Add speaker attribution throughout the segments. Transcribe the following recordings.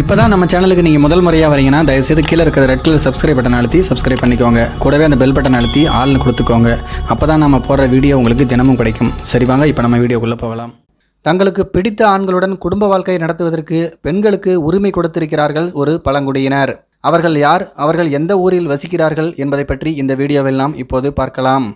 Speaker 1: இப்போ தான் நம்ம சேனலுக்கு நீங்கள் முதல் முறையாக வரீங்கன்னா தயவுசெய்து கீழே இருக்கிற ரெட் கலர் சப்ஸ்கிரைப் பட்டன் அழுத்தி சப்ஸ்கிரைப் பண்ணிக்கோங்க. கூடவே அந்த பெல் பட்டன் அழுத்தி ஆள்னு கொடுத்துக்கோங்க. அப்போ தான் நம்ம போடுற வீடியோ உங்களுக்கு தினமும் கிடைக்கும். சரி வாங்க இப்போ நம்ம வீடியோக்குள்ளே போகலாம். தங்களுக்கு பிடித்த ஆண்களுடன் குடும்ப வாழ்க்கை நடத்துவதற்கு பெண்களுக்கு உரிமை கொடுத்திருக்கிறார்கள் ஒரு பழங்குடியினர். அவர்கள் யார்? அவர்கள் எந்த ஊரில் வசிக்கிறார்கள் என்பதை பற்றி இந்த வீடியோவில் நாம் இப்போது பார்க்கலாம்.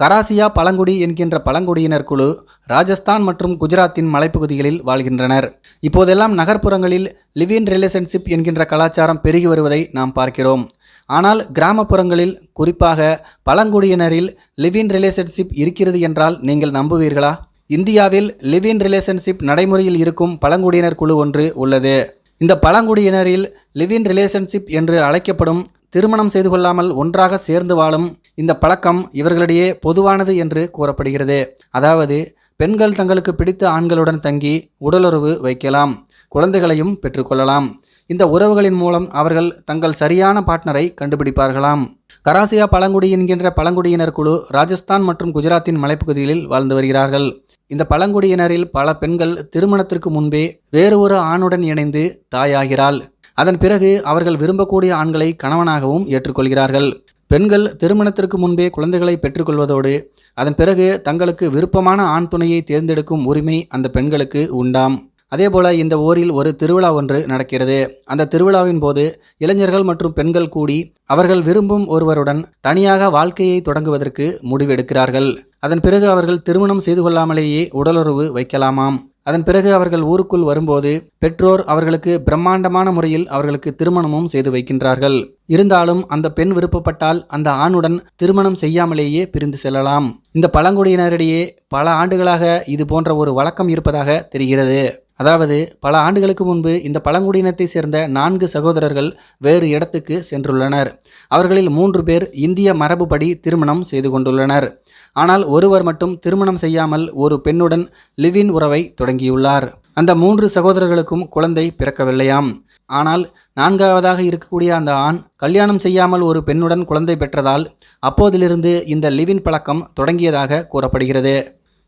Speaker 1: கராசியா பழங்குடி என்கின்ற பழங்குடியினர் குழு ராஜஸ்தான் மற்றும் குஜராத்தின் மலைப்பகுதிகளில் வாழ்கின்றனர். இப்போதெல்லாம் நகர்ப்புறங்களில் லிவ் இன் ரிலேஷன்ஷிப் என்கின்ற கலாச்சாரம் பெருகி வருவதை நாம் பார்க்கிறோம். ஆனால் கிராமப்புறங்களில் குறிப்பாக பழங்குடியினரில் லிவ் இன் ரிலேஷன்ஷிப் இருக்கிறது என்றால் நீங்கள் நம்புவீர்களா? இந்தியாவில் லிவ் இன் ரிலேஷன்ஷிப் நடைமுறையில் இருக்கும் பழங்குடியினர் குழு ஒன்று உள்ளது. இந்த பழங்குடியினரில் லிவ் இன் ரிலேஷன்ஷிப் என்று அழைக்கப்படும் திருமணம் செய்து கொள்ளாமல் ஒன்றாக சேர்ந்து வாழும் இந்த பழக்கம் இவர்களிடையே பொதுவானது என்று கூறப்படுகிறது. அதாவது பெண்கள் தங்களுக்கு பிடித்த ஆண்களுடன் தங்கி உடலுறவு வைக்கலாம் குழந்தைகளையும் பெற்றுக்கொள்ளலாம். இந்த உறவுகளின் மூலம் அவர்கள் தங்கள் சரியான பார்ட்னரை கண்டுபிடிப்பார்களாம். கராசியா பழங்குடி என்கின்ற பழங்குடியினர் குழு ராஜஸ்தான் மற்றும் குஜராத்தின் மலைப்பகுதிகளில் வாழ்ந்து வருகிறார்கள். இந்த பழங்குடியினரில் பல பெண்கள் திருமணத்திற்கு முன்பே வேறு ஒரு ஆணுடன் இணைந்து தாயாகிறாள். அதன் பிறகு அவர்கள் விரும்பக்கூடிய ஆண்களை கணவனாகவும் ஏற்றுக்கொள்கிறார்கள். பெண்கள் திருமணத்திற்கு முன்பே குழந்தைகளை பெற்றுக்கொள்வதோடு அதன் பிறகு தங்களுக்கு விருப்பமான ஆண் துணையை தேர்ந்தெடுக்கும் உரிமை அந்த பெண்களுக்கு உண்டாம். அதேபோல இந்த ஊரில் ஒரு திருவிழா ஒன்று நடக்கிறது. அந்த திருவிழாவின் போது இளைஞர்கள் மற்றும் பெண்கள் கூடி அவர்கள் விரும்பும் ஒருவருடன் தனியாக வாழ்க்கையை தொடங்குவதற்கு முடிவெடுக்கிறார்கள். அதன் பிறகு அவர்கள் திருமணம் செய்து கொள்ளாமலேயே உடலுறவு வைக்கலாமாம். அதன் பிறகு அவர்கள் ஊருக்குள் வரும்போது பெற்றோர் அவர்களுக்கு பிரம்மாண்டமான முறையில் அவர்களுக்கு திருமணமும் செய்து வைக்கின்றார்கள். இருந்தாலும் அந்த பெண் விருப்பப்பட்டால் அந்த ஆணுடன் திருமணம் செய்யாமலேயே பிரிந்து செல்லலாம். இந்த பழங்குடியினரிடையே பல ஆண்டுகளாக இது போன்ற ஒரு வழக்கம் இருப்பதாக தெரிகிறது. அதாவது பல ஆண்டுகளுக்கு முன்பு இந்த பழங்குடியினத்தை சேர்ந்த நான்கு சகோதரர்கள் வேறு இடத்துக்கு சென்றுள்ளனர். அவர்களில் மூன்று பேர் இந்திய மரபுப்படி திருமணம் செய்து கொண்டுள்ளனர். ஆனால் ஒருவர் மட்டும் திருமணம் செய்யாமல் ஒரு பெண்ணுடன் லிவின் உறவை தொடங்கியுள்ளார். அந்த மூன்று சகோதரர்களுக்கும் குழந்தை பிறக்கவில்லையாம். ஆனால் நான்காவதாக இருக்கக்கூடிய அந்த ஆண் கல்யாணம் செய்யாமல் ஒரு பெண்ணுடன் குழந்தை பெற்றதால் அப்போதிலிருந்து இந்த லிவின் பழக்கம் தொடங்கியதாக கூறப்படுகிறது.